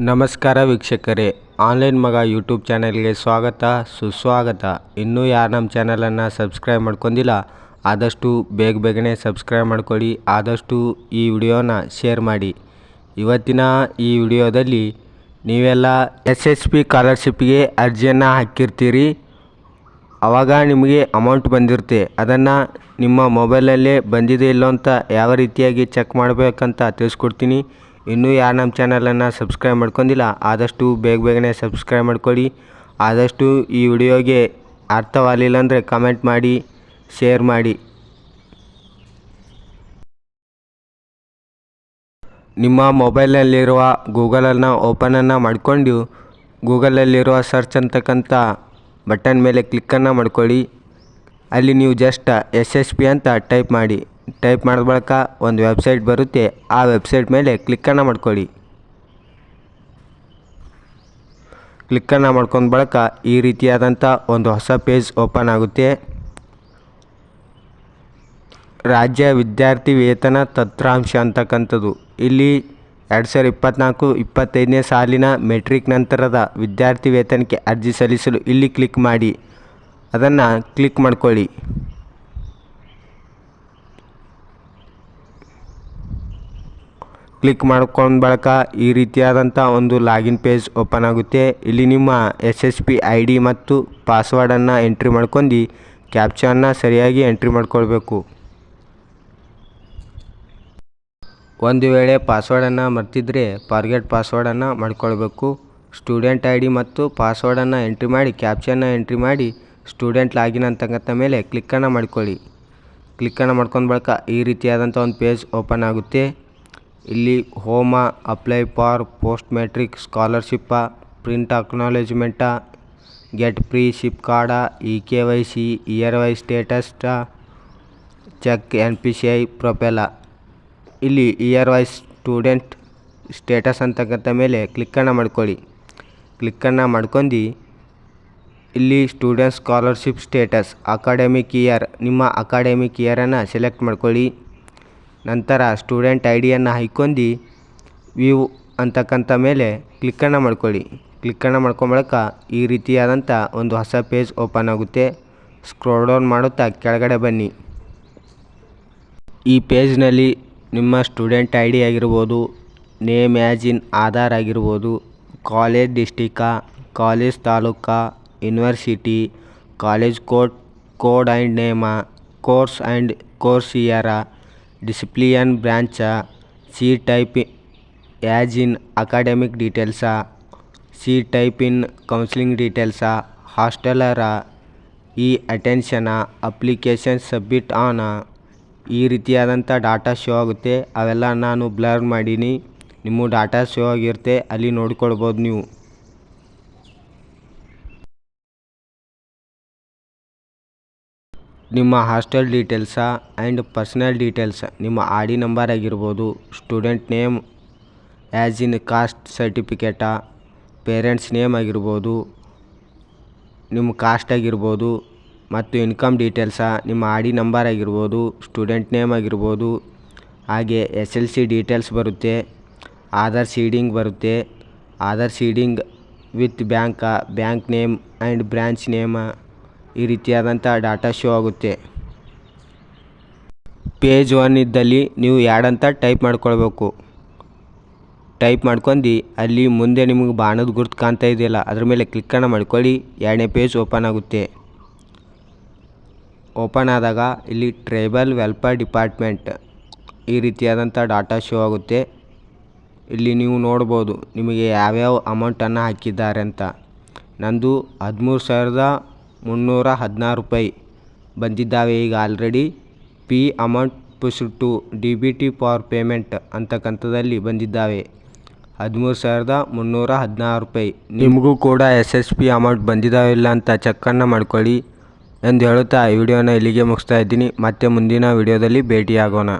ನಮಸ್ಕಾರ ವೀಕ್ಷಕರೇ. ಆನ್ಲೈನ್ ಮಗ ಯೂಟ್ಯೂಬ್ ಚಾನಲ್ಗೆ ಸ್ವಾಗತ, ಸುಸ್ವಾಗತ. ಇನ್ನೂ ಯಾರು ನಮ್ಮ ಚಾನಲನ್ನು ಸಬ್ಸ್ಕ್ರೈಬ್ ಮಾಡ್ಕೊಂಡಿಲ್ಲ, ಆದಷ್ಟು ಬೇಗ ಬೇಗನೆ ಸಬ್ಸ್ಕ್ರೈಬ್ ಮಾಡ್ಕೊಳ್ಳಿ, ಆದಷ್ಟು ಈ ವಿಡಿಯೋನ ಶೇರ್ ಮಾಡಿ. ಇವತ್ತಿನ ಈ ವಿಡಿಯೋದಲ್ಲಿ ನೀವೆಲ್ಲ ಎಸ್ ಎಸ್ ಪಿ ಸ್ಕಾಲರ್ಶಿಪ್ಗೆ ಅರ್ಜಿಯನ್ನು ಹಾಕಿರ್ತೀರಿ. ಆವಾಗ ನಿಮಗೆ ಅಮೌಂಟ್ ಬಂದಿರುತ್ತೆ. ಅದನ್ನು ನಿಮ್ಮ ಮೊಬೈಲಲ್ಲೇ ಬಂದಿದೆ ಇಲ್ಲೋ ಅಂತ ಯಾವ ರೀತಿಯಾಗಿ ಚೆಕ್ ಮಾಡಬೇಕಂತ ತಿಳಿಸ್ಕೊಡ್ತೀನಿ. ಇನ್ನೂ ಯಾರು ನಮ್ಮ ಚಾನಲನ್ನು ಸಬ್ಸ್ಕ್ರೈಬ್ ಮಾಡ್ಕೊಂಡಿಲ್ಲ, ಆದಷ್ಟು ಬೇಗ ಬೇಗನೆ ಸಬ್ಸ್ಕ್ರೈಬ್ ಮಾಡ್ಕೊಳ್ಳಿ ಆದಷ್ಟು ಈ ವಿಡಿಯೋಗೆ ಅರ್ಥವಾಗಲಿಲ್ಲ ಅಂದರೆ ಕಮೆಂಟ್ ಮಾಡಿ ಶೇರ್ ಮಾಡಿ. ನಿಮ್ಮ ಮೊಬೈಲ್ನಲ್ಲಿರುವ ಗೂಗಲನ್ನು ಓಪನನ್ನು ಮಾಡಿಕೊಂಡು, ಗೂಗಲಲ್ಲಿರುವ ಸರ್ಚ್ ಅಂತಕ್ಕಂಥ ಬಟನ್ ಮೇಲೆ ಕ್ಲಿಕ್ಕನ್ನು ಮಾಡ್ಕೊಳ್ಳಿ. ಅಲ್ಲಿ ನೀವು ಜಸ್ಟ್ ಎಸ್ ಎಸ್ ಪಿ ಅಂತ ಟೈಪ್ ಮಾಡಿ. ಟೈಪ್ ಮಾಡಿದ ಬಳಿಕ ಒಂದು ವೆಬ್ಸೈಟ್ ಬರುತ್ತೆ, ಆ ವೆಬ್ಸೈಟ್ ಮೇಲೆ ಕ್ಲಿಕ್ಕನ್ನು ಮಾಡ್ಕೊಳ್ಳಿ. ಕ್ಲಿಕ್ಕನ್ನು ಮಾಡ್ಕೊಂಡ ಬಳಿಕ ಈ ರೀತಿಯಾದಂಥ ಒಂದು ಹೊಸ ಪೇಜ್ ಓಪನ್ ಆಗುತ್ತೆ. ರಾಜ್ಯ ವಿದ್ಯಾರ್ಥಿ ವೇತನ ತತ್ರಾಂಶ ಅಂತಕ್ಕಂಥದ್ದು. ಇಲ್ಲಿ ಎರಡು ಸಾವಿರ ಇಪ್ಪತ್ತ್ನಾಲ್ಕು ಇಪ್ಪತ್ತೈದನೇ ಸಾಲಿನ ಮೆಟ್ರಿಕ್ ನಂತರದ ವಿದ್ಯಾರ್ಥಿ ವೇತನಕ್ಕೆ ಅರ್ಜಿ ಸಲ್ಲಿಸಲು ಇಲ್ಲಿ ಕ್ಲಿಕ್ ಮಾಡಿ. ಅದನ್ನು ಕ್ಲಿಕ್ ಮಾಡ್ಕೊಳ್ಳಿ. ಕ್ಲಿಕ್ ಮಾಡ್ಕೊಂಡ ಬಳಿಕ ಈ ರೀತಿಯಾದಂಥ ಒಂದು ಲಾಗಿನ್ ಪೇಜ್ ಓಪನ್ ಆಗುತ್ತೆ. ಇಲ್ಲಿ ನಿಮ್ಮ S S P I D ಮತ್ತು ಪಾಸ್ವರ್ಡನ್ನು ಎಂಟ್ರಿ ಮಾಡ್ಕೊಂಡು. ಕ್ಯಾಪ್ಚನ್ನು ಸರಿಯಾಗಿ ಎಂಟ್ರಿ ಮಾಡ್ಕೊಳ್ಬೇಕು. ಒಂದು ವೇಳೆ ಪಾಸ್ವರ್ಡನ್ನು ಮರ್ತಿದ್ರೆ ಫಾರ್ಗೆಟ್ ಪಾಸ್ವರ್ಡನ್ನು ಮಾಡ್ಕೊಳ್ಬೇಕು. ಸ್ಟೂಡೆಂಟ್ ಐ ಡಿ ಮತ್ತು ಪಾಸ್ವರ್ಡನ್ನು ಎಂಟ್ರಿ ಮಾಡಿ ಕ್ಯಾಪ್ಚನ್ನ ಎಂಟ್ರಿ ಮಾಡಿ, ಸ್ಟೂಡೆಂಟ್ ಲಾಗಿನ್ ಅಂತಕ್ಕಂಥ ಮೇಲೆ ಕ್ಲಿಕ್ಕನ್ನು ಮಾಡ್ಕೊಳ್ಳಿ. ಕ್ಲಿಕ್ಕನ್ನು ಮಾಡ್ಕೊಂಡ ಬಳಿಕ ಈ ರೀತಿಯಾದಂಥ ಒಂದು ಪೇಜ್ ಓಪನ್ ಆಗುತ್ತೆ. ಇಲ್ಲಿ home, apply for post matric scholarship, print acknowledgement, get free ship card, E K Y C year wise status, check N P C I, ಪ್ರೊಪೆಲ. ಇಲ್ಲಿ ಇಯರ್ ವೈಸ್ ಸ್ಟೂಡೆಂಟ್ ಸ್ಟೇಟಸ್ ಅಂತಕ್ಕಂಥ ಮೇಲೆ ಕ್ಲಿಕ್ಕನ್ನು ಮಾಡ್ಕೊಳ್ಳಿ. ಕ್ಲಿಕ್ಕನ್ನು ಮಾಡ್ಕೊಂಡು. ಇಲ್ಲಿ student scholarship status, academic year, ನಿಮ್ಮ academic ಇಯರನ್ನು select ಮಾಡ್ಕೊಳ್ಳಿ. ನಂತರ ಸ್ಟೂಡೆಂಟ್ ಐ ಡಿಯನ್ನು ಹಾಕ್ಕೊಂಡು ವ್ಯೂ ಅಂತಕ್ಕಂಥ ಮೇಲೆ ಕ್ಲಿಕ್ಕನ್ನು ಮಾಡ್ಕೊಳ್ಳಿ. ಕ್ಲಿಕ್ಕನ್ನು ಮಾಡ್ಕೊಂಬಳಕ ಈ ರೀತಿಯಾದಂಥ ಒಂದು ಹೊಸ ಪೇಜ್ ಓಪನ್ ಆಗುತ್ತೆ. ಸ್ಕ್ರೋಲ್ ಡೌನ್ ಮಾಡುತ್ತಾ ಕೆಳಗಡೆ ಬನ್ನಿ. ಈ ಪೇಜ್ನಲ್ಲಿ ನಿಮ್ಮ ಸ್ಟೂಡೆಂಟ್ ಐ ಡಿ ಆಗಿರ್ಬೋದು, ನೇಮ್ ಆ್ಯಸ್ ಇನ್ ಆಧಾರ್ ಆಗಿರ್ಬೋದು, college ಡಿಸ್ಟಿಕಾ, college taluka, university, college code code and name, course and course year discipline branch C type as in academic details C type in counselling details, hosteller ಈ attention application submit ಆನ. ಈ ರೀತಿಯಾದಂಥ data show ಆಗುತ್ತೆ. ಅವೆಲ್ಲ ನಾನು blur ಮಾಡೀನಿ. ನಿಮ್ಮ data show ಆಗಿರುತ್ತೆ. ಅಲ್ಲಿ ನೋಡ್ಕೊಳ್ಬೋದು ನೀವು. ನಿಮ್ಮ hostel details and personal details ನಿಮ್ಮ ಆರ್ ಡಿ ನಂಬರ್ ಆಗಿರ್ಬೋದು student name as in caste certificate parents name ಆಗಿರ್ಬೋದು, ನಿಮ್ಮ ಕಾಸ್ಟ್ ಆಗಿರ್ಬೋದು, ಮತ್ತು ಇನ್ಕಮ್ ಡೀಟೇಲ್ಸ ನಿಮ್ಮ ಆರ್ ಡಿ ನಂಬರ್ ಆಗಿರ್ಬೋದು ಸ್ಟೂಡೆಂಟ್ ನೇಮ್ ಆಗಿರ್ಬೋದು, ಹಾಗೆ ಎಸ್ ಎಲ್ ಸಿ ಡೀಟೇಲ್ಸ್ ಬರುತ್ತೆ ಆಧಾರ್ ಸೀಡಿಂಗ್ ಬರುತ್ತೆ Aadhaar seeding with bank bank name and branch name ಈ ರೀತಿಯಾದಂಥ ಡಾಟಾ ಶೋ ಆಗುತ್ತೆ. ಪೇಜ್ ಒನ್ ಇದ್ದಲ್ಲಿ ನೀವು ಯಾಡ್ ಅಂತ ಟೈಪ್ ಮಾಡ್ಕೊಳ್ಬೇಕು. ಟೈಪ್ ಮಾಡ್ಕೊಂಡು, ಅಲ್ಲಿ ಮುಂದೆ ನಿಮಗೆ ಬಾಣದ ಗುರುತು ಕಾಣ್ತಾ ಇದೆಯಲ್ಲ, ಅದ್ರ ಮೇಲೆ ಕ್ಲಿಕ್ಕನ್ನು ಮಾಡ್ಕೊಳ್ಳಿ, ಎರಡನೇ ಪೇಜ್ ಓಪನ್ ಆಗುತ್ತೆ. ಓಪನ್ ಆದಾಗ ಇಲ್ಲಿ ಟ್ರೈಬಲ್ ವೆಲ್ಫೇರ್ ಡಿಪಾರ್ಟ್ಮೆಂಟ್ ಈ ರೀತಿಯಾದಂಥ ಡಾಟಾ ಶೋ ಆಗುತ್ತೆ. ಇಲ್ಲಿ ನೀವು ನೋಡ್ಬೋದು ನಿಮಗೆ ಯಾವ್ಯಾವ ಅಮೌಂಟನ್ನು ಹಾಕಿದ್ದಾರೆ ಅಂತ. ನಂದು ಹದಿಮೂರು ಸಾವಿರದ ಮುನ್ನೂರ ಹದಿನಾರು ರೂಪಾಯಿ ಬಂದಿದ್ದಾವೆ. ಈಗ already P amount push to D B T for payment ಅಂತಕ್ಕಂಥದ್ದಲ್ಲಿ ಬಂದಿದ್ದಾವೆ. ಹದಿಮೂರು ಸಾವಿರದ ಮುನ್ನೂರ ಹದಿನಾರು ರೂಪಾಯಿ ನಿಮಗೂ ಕೂಡ ಎಸ್ ಎಸ್ ಪಿ ಅಮೌಂಟ್ ಬಂದಿದ್ದಾವೆ ಇಲ್ಲ ಅಂತ ಚೆಕ್ಕನ್ನು ಮಾಡ್ಕೊಳ್ಳಿ ಎಂದು ಹೇಳುತ್ತಾ ಈ ವಿಡಿಯೋನ ಇಲ್ಲಿಗೆ ಮುಗಿಸ್ತಾ ಇದ್ದೀನಿ. ಮತ್ತೆ ಮುಂದಿನ ವಿಡಿಯೋದಲ್ಲಿ ಭೇಟಿಯಾಗೋಣ.